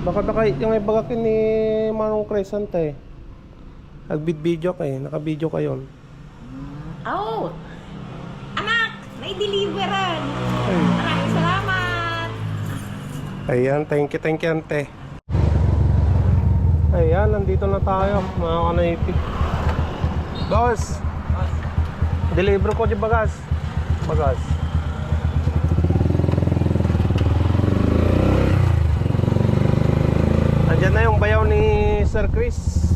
Baka naka, yung ibagakin ni Manong Crescente. Nagbid-video ka eh. Naka-video ka yun. Oh! Anak! May deliveran! Ay. Maraming salamat! Ayan, thank you, thank you, ante. Ayan, nandito na tayo, mga kanaypi. Boss! Deliver ko di bagas. Bagas. Andyan na yung bayaw ni Sir Chris.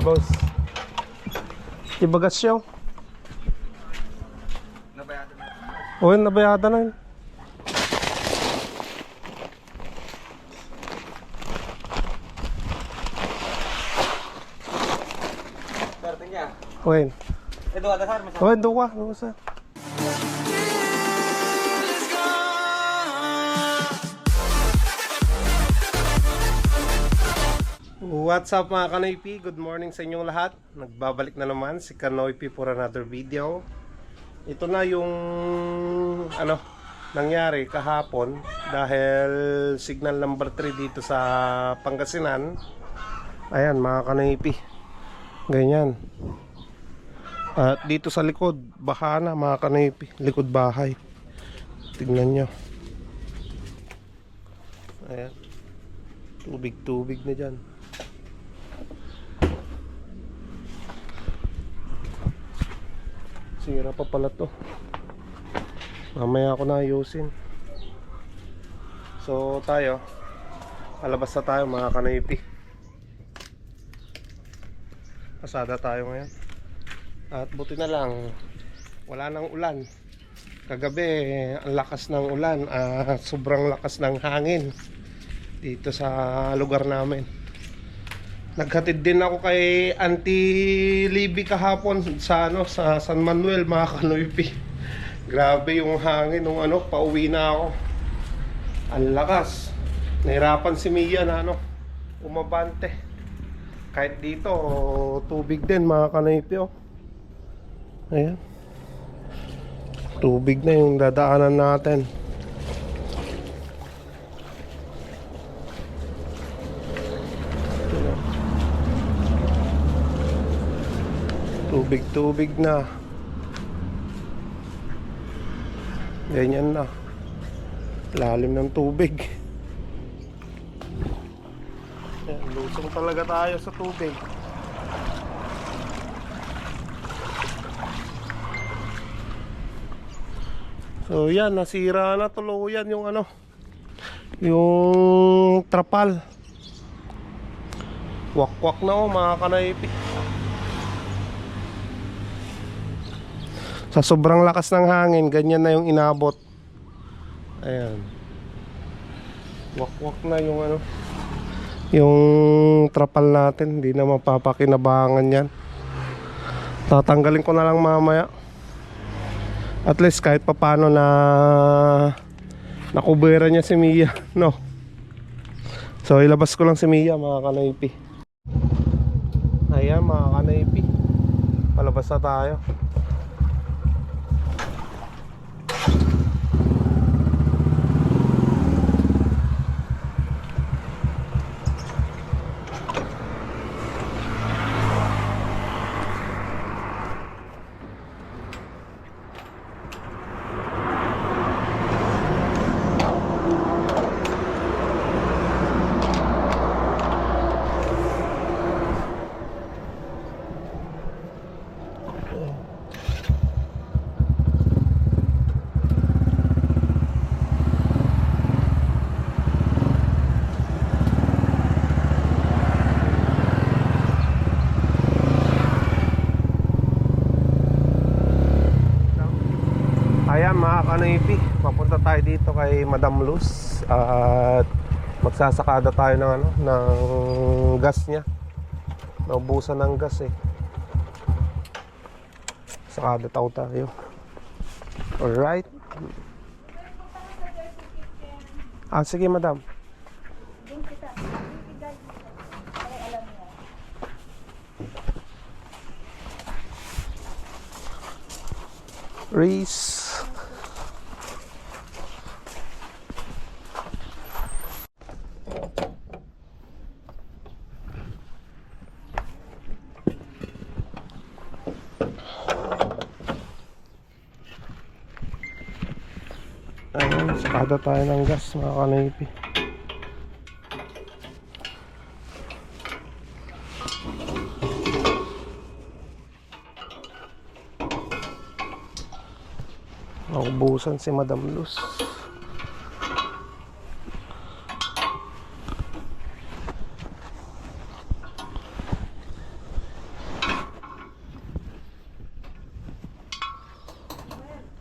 Ah, boss. Di bagas siya. Nabayatan na. Oo, nabayada na yun. Swerte niya. Okay. Eh, doon ka Okay, doon ka. What's up mga Kanoypi? Good morning sa inyong lahat. Nagbabalik na naman si Kanoypi for another video. Ito na yung ano nangyari kahapon dahil signal number 3 dito sa Pangasinan. Ayan mga Kanoypi. Ganyan. At dito sa likod, baha na mga Kanoypi. Likod bahay. Tignan nyo. Ayan. Tubig-tubig na dyan. Sira pa pala to. Mamaya ako na ayusin. So tayo, alabas na tayo mga kanipi. Pasada tayo ngayon. At buti na lang, wala nang ulan. Kagabi, ang lakas ng ulan, ah, sobrang lakas ng hangin dito sa lugar namin. Naghatid din ako kay Auntie Libby kahapon sa ano sa San Manuel mga kanoypi. Grabe yung hangin nung ano pauwi na ako. Ang lakas. Nahirapan si Mia na ano umabante. Kahit dito tubig din mga kanoypi oh. Ayan. Tubig na yung dadaanan natin. Tubig-tubig na. Ganyan na. Lalim ng tubig. Yan, lusong talaga tayo sa tubig. So yan, nasira na tuluyan yung ano, yung trapal. Wakwak na oh mga kanaypi. Sa sobrang lakas ng hangin, ganyan na yung inabot. Ayan. Wakwak na yung ano, yung trapal natin, hindi na mapapakinabangan yan. Tatanggalin ko na lang mamaya. At least kahit papano na nakubera niya si Mia, no? So ilabas ko lang si Mia mga kanaypi. Ayan mga kanaypi. Palabas na tayo. Ayan mga kanipi, papunta tayo dito kay Madam Luz at Magsasakada tayo ng ano, ng gas niya. Naubusan ng gas eh. Sakada tao tayo. Alright. Ah, sige madam. Reese. Ayun, sakada tayo ng gas mga kanipi. Naubusan si Madam Luz.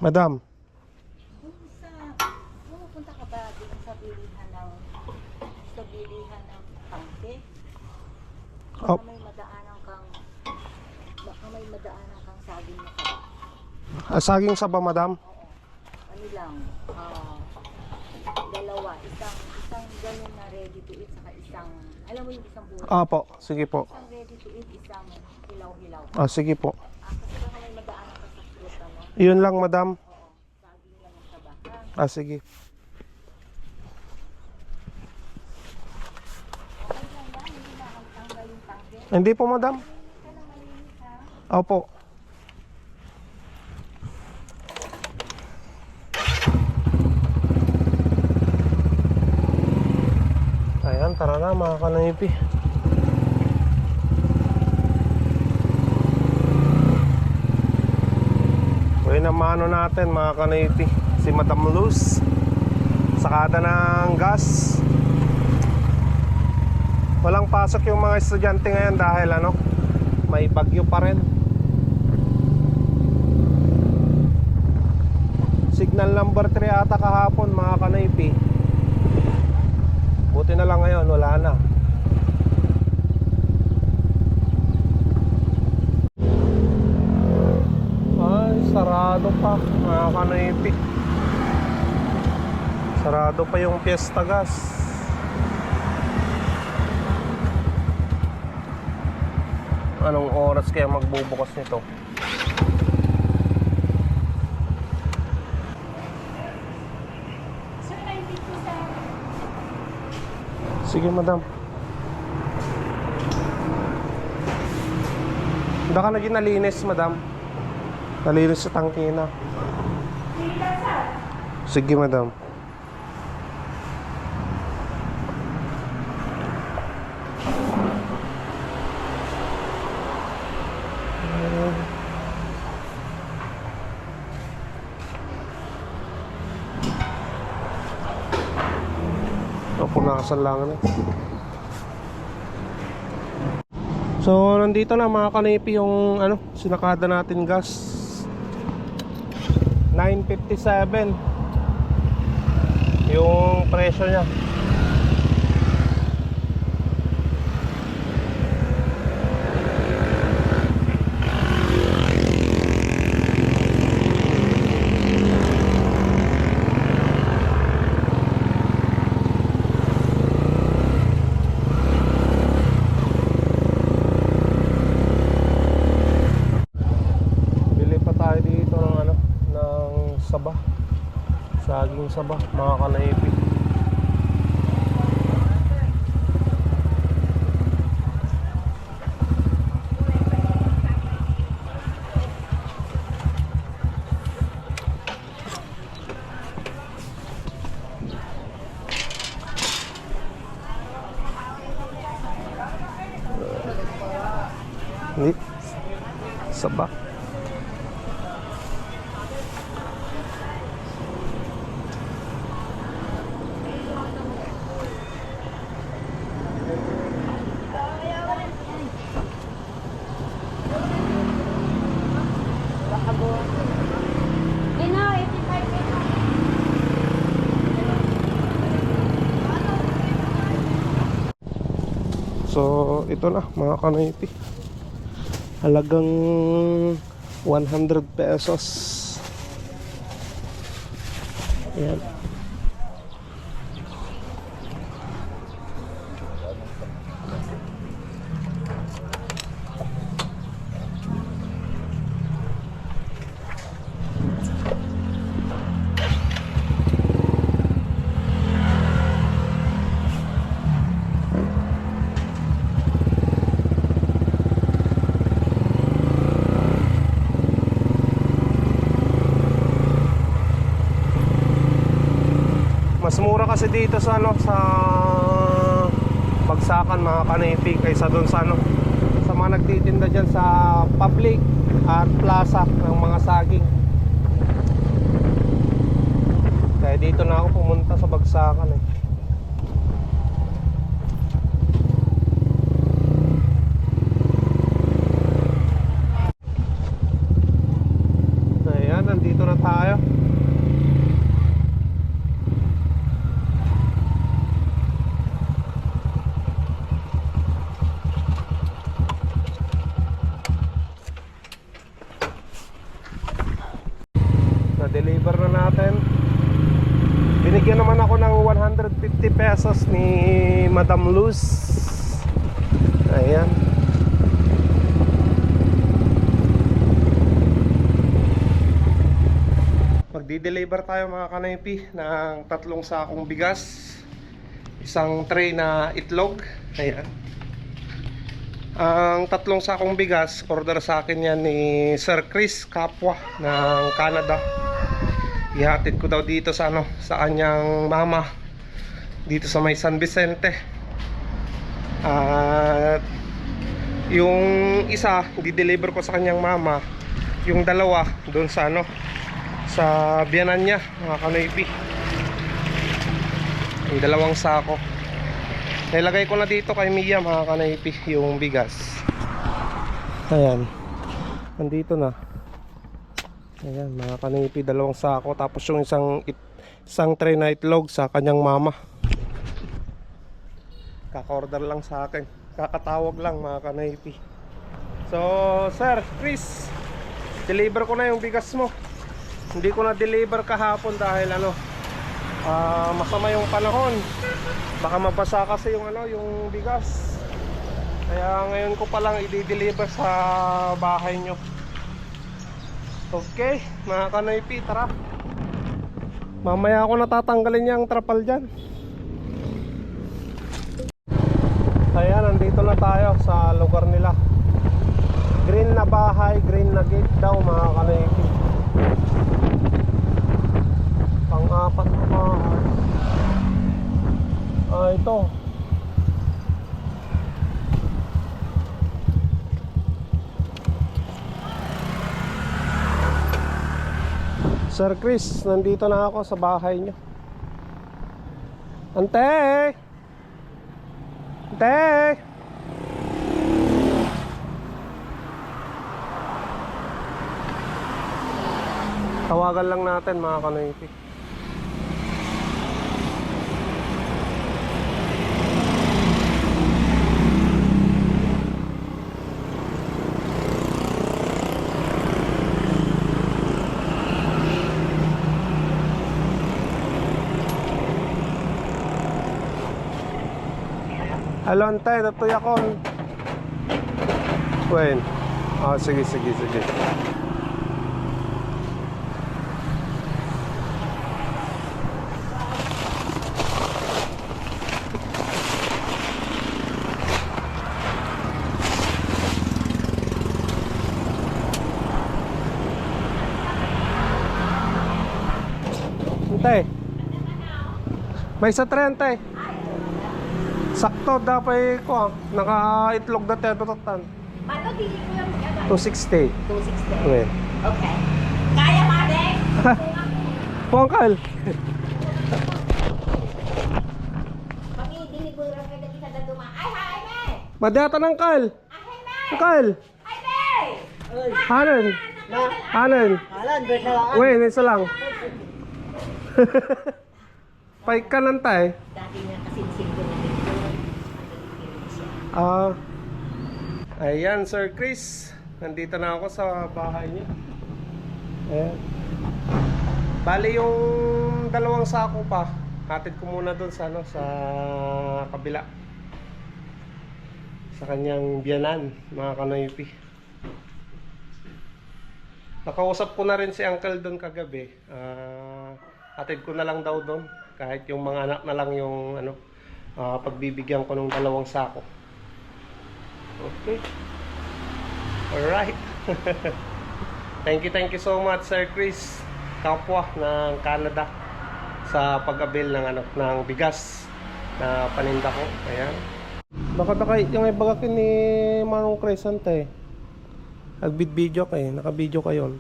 Madam, Sa, pupunta ka ba din sa bilihan ng, sa bilihan ng tangke? Baka Oh. may madaanan kang, baka may madaanan kang saging na kaba. ah, saging sa ba madam? Oo. Ano lang, ah, dalawa. Isang, isang ganun na ready to eat, saka isang, alam mo yung isang buhay. Apo, sige po. Isang ready to eat, isang hilaw-hilaw. Ah, sige po. Ah, kasi baka may madaanan ka sa fruit, ano? Yun lang madam. Ah, sige. Hindi po madam. Opo. Ayan, tara na mga kanaypi. Uy na mano natin mga kanaypi. Si Madam Luz. Sakada ng gas. Walang pasok yung mga estudyante ngayon dahil ano, may bagyo pa rin. Signal number 3 ata kahapon mga kanaypi. Buti na lang ngayon, wala na. Ay, sarado pa mga kanaypi. Sarado pa yung Fiesta Gas. Anong oras kaya magbubukas nito? Sige, madam. Baka naging nalinis, madam. Nalinis sa tangke na. Sige, madam. Napunasan lang na. So, nandito na mga kanipi yung ano, sinakada natin gas. 957 yung presyo niya. Bili pa tayo dito ng ano, ng saba. Saba, mga kanaipi. Hindi. Saba. Ina, 85 ina. So, ito na mga kanoypi. Halagang 100 pesos. Ayan. Mas mura kasi dito sa ano sa Bagsakan mga kanipi kaysa doon sa ano sa mga nagtitinda diyan sa public at plaza ng mga saging. Kaya dito na ako pumunta sa Bagsakan eh. Ayan, nandito na tayo. na-deliver na natin binigyan naman ako ng 150 pesos ni Madam Luz ayan magdi-deliver tayo mga kanaypi ng tatlong sakong bigas isang tray na itlog ayan ang tatlong sakong bigas, order sa akin yan ni Sir Chris Kapwa ng Canada. Ihatid ko daw dito sa ano, sa kanyang mama dito sa may San Vicente. At yung isa, di-deliver ko sa kanyang mama. Yung dalawa, doon sa ano, sa biyanan niya, mga kanoypi. Yung dalawang sako. Nilagay ko na dito kay Mia mga kanaypi yung bigas. Ayan. Nandito na. Ayan mga kanaypi dalawang sako tapos yung isang isang tray na itlog sa kanyang mama. Kaka-order lang sa akin. Kakatawag lang mga kanaypi. So, sir, Chris, deliver ko na yung bigas mo. Hindi ko na deliver kahapon dahil ano, ah, masama yung panahon baka mabasa kasi yung ano yung bigas kaya ngayon ko palang i-deliver sa bahay nyo okay mga kanaypi tara mamaya ako natatanggalin yung trapal dyan ayan nandito na tayo sa lugar nila green na bahay green na gate daw mga kanaypi pang-apat na bahay Ah, ito. Sir Chris, nandito na ako sa bahay niyo. Ante! Ante! Tawagan lang natin mga kanoypi. Alon tayo, natuya ko. When? Ah, sige, sige, sige. Antay. May sa 30. Sakto dapat ko ah. Naka-itlog na tayo tutatan. Paano dili ko yung ano? 260. 260. Okay. Okay. Kaya? Pongkal. Na na. Ay, hi, me! Madata ng kal. Kal. Ay, me! Hanan. Hanan. Alan, besa lang. Uy, isa lang. Paik ka lang tayo. Dati nga kasi single na dito. Ang delivery siya. Ah, ayan Sir Chris. Nandito na ako sa bahay niya. Ayan. Bali yung dalawang sako pa. Hatid ko muna doon sa ano sa kabila. Sa kanyang biyanan, mga kanoypi. Nakausap ko na rin si Uncle doon kagabi. Ah, hatid ko na lang daw doon kahit yung mga anak na lang yung ano ah, pagbibigyan ko ng dalawang sako. Okay. Alright. thank you, thank you so much, Sir Chris. Kapwa ng Canada sa pag-abil ng ano ng bigas na paninda ko. Ayan. Baka takay yung ibagakin ni Manong Crescente. Nagbid video kay, naka-video kayo.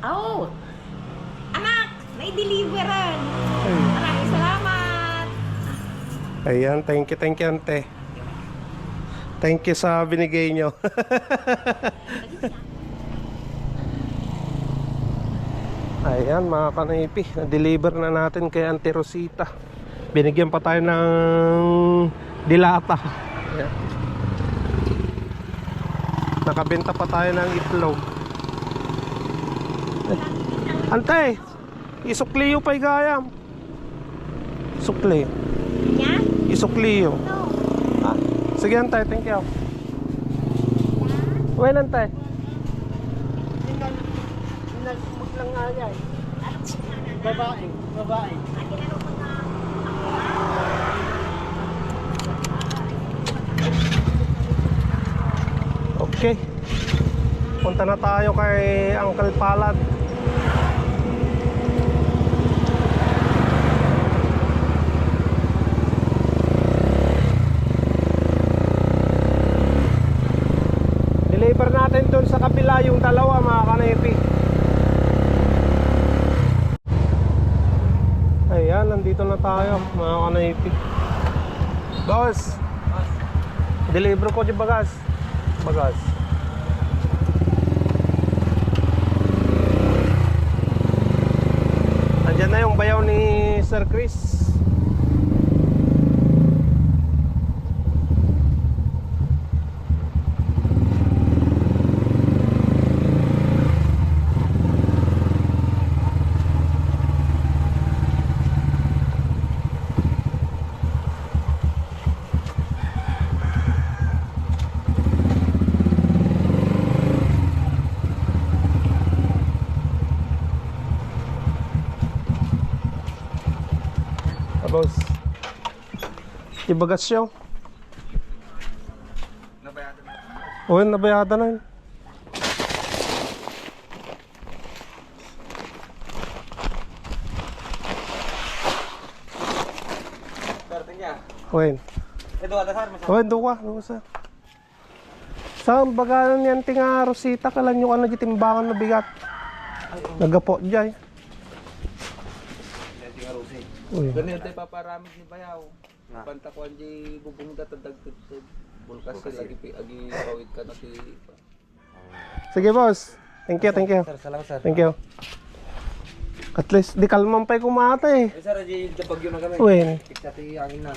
Oh! Anak! May deliveran! Maraming salamat! Ayan, thank you, thank you, ante. Thank you sa binigay nyo. Ayan, mga kanaypi. Na-deliver na natin kay Auntie Rosita. Binigyan pa tayo ng dilata. Ayan. Nakabenta pa tayo ng itlog. Ante, isukliyo pa'y gayam. Sukli. Nya? Isukliyo. No. Sige, antay. Thank you. Well, antay. lang nga eh. Babae. Babae. Okay. Punta na tayo kay Uncle Palad. Deliver natin doon sa kabila yung dalawa mga kanepi. Ayan, nandito na tayo mga kanepi. Boss! Deliver ko yung bagas. Bagas. Andyan na yung bayaw ni Sir Chris. Tapos, ibagas siya. Nabayatan na. O yun, nabayada na yun. Sir, tingnan. O yun. Eh, doon, dasar mo siya. O yun, doon ka. Doon sa. Saan bagalan yan tinga Rosita kalan yung ano timbangan na bigat. Nagapo jay. Uy. Ganyan tayo paparamid ni Bayaw. Pantakuan di bubong data dagtid bulkas sa lagi pi agi kawit ka na ti Sige boss. Thank you, thank you. Sir, salamat sir. Thank you. At least di kalman pa kumata eh. Eh, sir, di bagyo na kami. Uy. Tiksa ti angin nan.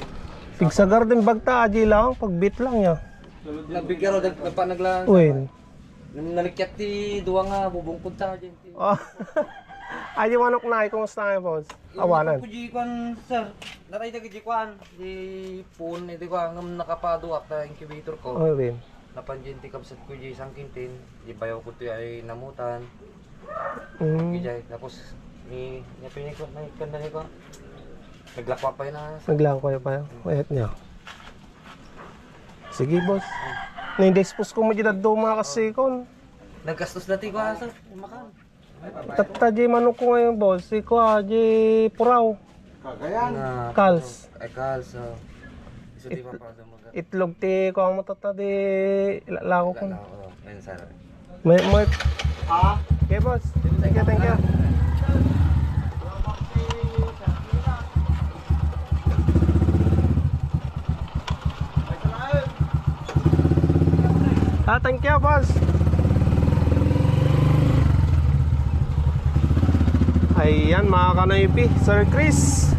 Pigsa garden bagta aji lang pagbit lang ya. Nagbigyan ro nagpa naglang. Uy. Nalikyat ti duwa nga bubungkod ta ti. Oh. Ay, yung manok na, kumusta nga boss? Awanan. Puji kwan sir. Natay ta giji kwan di pun iti ko ngam nakapado ak ta incubator ko. Oh, Win. Napanjin ti kapsat ko di sangkintin. Di bayaw ko ti ay namutan. Mm. Gijay tapos ni napini ko na kanda ni ko. Naglakwa pa yun na. Naglang ko pa yung wait niya. Sige, boss. Na-dispose ko mo dyan do mga kasikon. Naggastos na ti ko sir. Makan. Tata di manok ko ngayon, boss. Iko aji puraw. Na Kals. ay kal so. Iso di pa pa dumaga. Itlog ti ko ang matata di ilalako ko. Wala ko. Ayun sir. May, may... Ah? Okay, boss. Thank you, thank you. Ah, thank you, boss. Ayan, mga kanaypi. Sir Chris.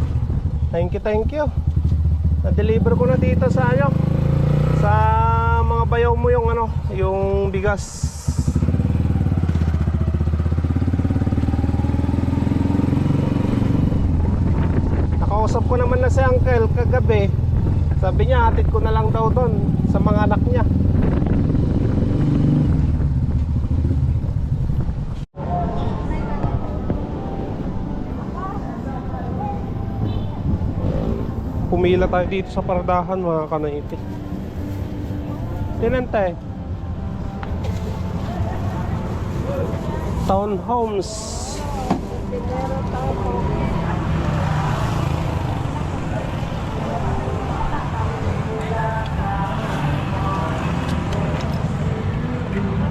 Thank you, thank you. Na-deliver ko na dito sa ano, Sa mga bayaw mo yung ano, yung bigas. Nakausap ko naman na si Uncle kagabi. Sabi niya, hatid ko na lang daw doon sa mga anak niya. Pumila tayo dito sa paradahan mga kanaiti. Tinente. Townhomes.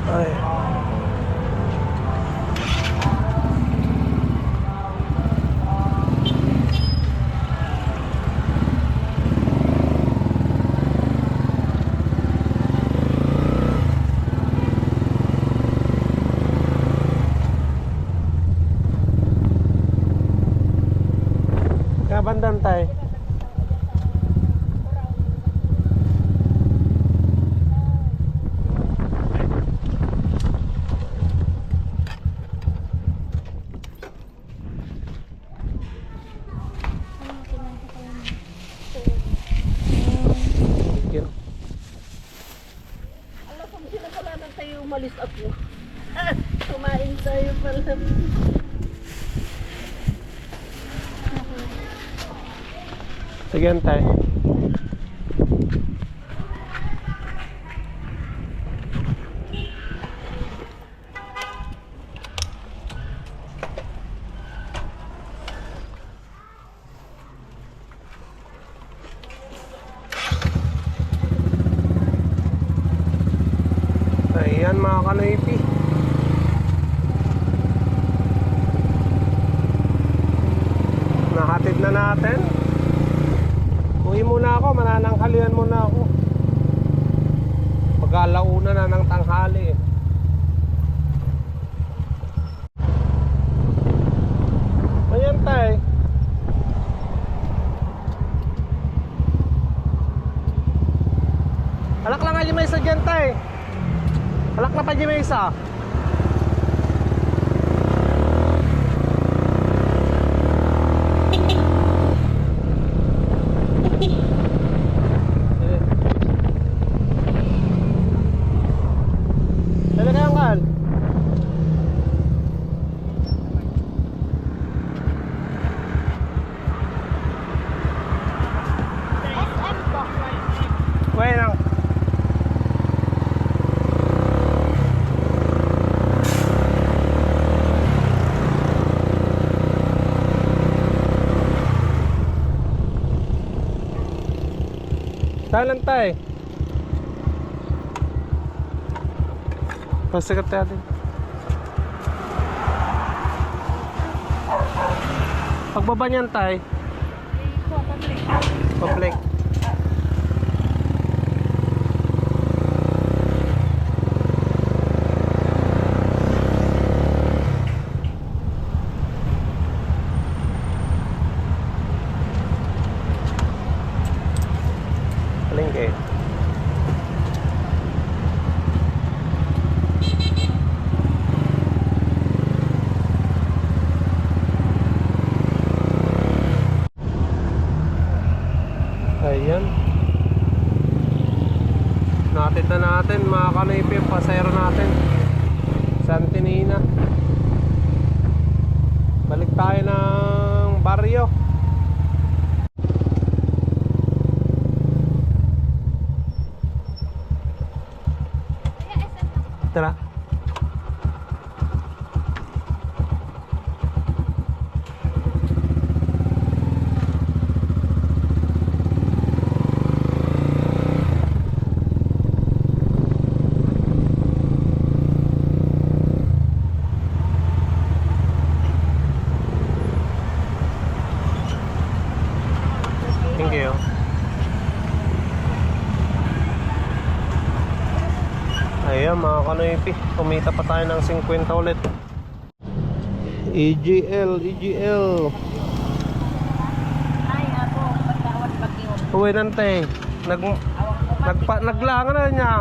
Ay. Kaya bandan tayo. Thank you. Alam ko, sila pala nang tayo umalis ako. Kumain tayo pala. Sige, antay. Ayan mga kanoipi. Nahatid na natin. Uwi muna ako, manananghalian muna ako. Mag-alauna na ng tanghali eh. Tay. Alak lang aja may isa dyan tay. Alak na pa dyan may Talan tayo. Pasikat natin. Pagbaba niyan tay. Public. Palengke. Ayan. Na natin mga kanipi yung pasero natin. Santinina. Balik tayo ng baryo. Tara. Thank you. Ayan mga kanoipi, kumita pa tayo ng 50 ulit. EGL, EGL. Ay, ako, pagkawat bagyo. Uwi nante. Nag Nagpa, naglangan na niya.